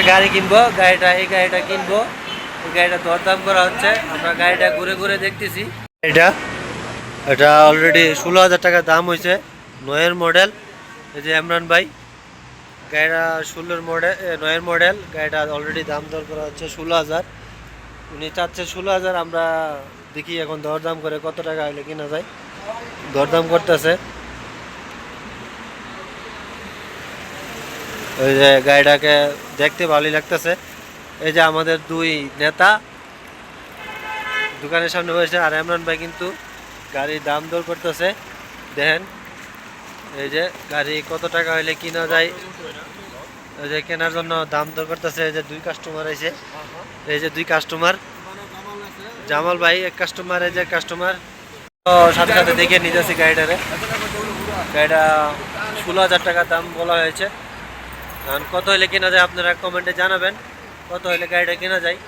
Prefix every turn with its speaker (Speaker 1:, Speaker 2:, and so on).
Speaker 1: একটা গাড়ি কিনবো, গাড়িটা, এই গাড়িটা কিনবো। এই গাড়িটা দরদাম করা হচ্ছে। আমরা গাড়িটা ঘুরে ঘুরে দেখতেছি। এটা এটা অলরেডি ষোলো হাজার টাকা দাম হয়েছে, নয়ের মডেল এই যে ইমরান ভাই। গাড়িটা ষোলোর মডেল নয়ের মডেল গাড়িটা অলরেডি দাম দর করা হচ্ছে ষোলো হাজার। উনি চাচ্ছে ষোলো হাজার, আমরা দেখি এখন দরদাম করে কত টাকা হলে কিনা যায়। দরদাম করতেছে। ওই যে গাড়িটাকে দেখতে ভালোই লাগতেছে। এই যে আমাদের দুই নেতা, দোকানের সামনে বসে আর ইমরান ভাই কিন্তু গাড়ির দাম দর করতেছে। দেখেন, এই যে গাড়ি কত টাকা হইলে কিনা যায়, এই যে কেনার জন্য দাম দর করতেছে, এই যে দুই কাস্টমার এসে এই যে দুই কাস্টমার জামাল ভাই এক কাস্টমার এই যে কাস্টমার সাথে সাথে দেখে নিতেছি গাড়িটারে। গাড়িটা ষোলো হাজার টাকা দাম বলা হয়েছে। কত হলে কেনা যায় আপনারা কমেন্টে জানাবেন কত হলে গাড়িটা কেনা যায়।